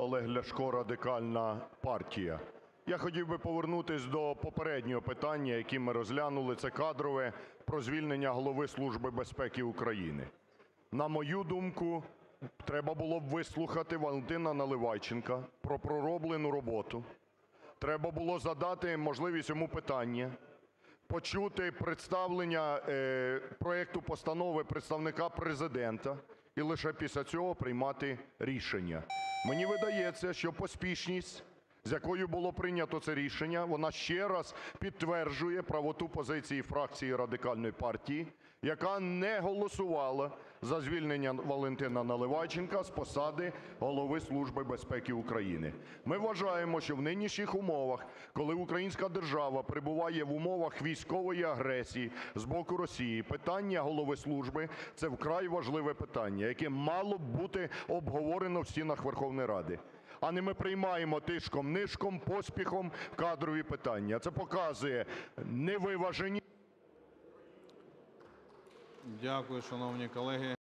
Олег Ляшко, Радикальна партія. Я хотів би повернутись до попереднього питання, яке ми розглянули, це кадрове, про звільнення Голови Служби безпеки України. На мою думку, треба було б вислухати Валентина Наливайченка про пророблену роботу. Треба було задати можливість йому питання, почути представлення е, проекту постанови представника Президента і лише після цього приймати рішення. Мені видається, що поспішність, з якою було прийнято це рішення, вона ще раз підтверджує правоту позиції фракції Радикальної партії, яка не голосувала за звільнення Валентина Наливайченка з посади Голови Служби безпеки України. Ми вважаємо, що в нинішніх умовах, коли українська держава перебуває в умовах військової агресії з боку Росії, питання голови служби – це вкрай важливе питання, яке мало б бути обговорено в стінах Верховної Ради. А не ми приймаємо тишком-нишком, поспіхом кадрові питання. Це показує невиважені. Дякую, шановні колеги.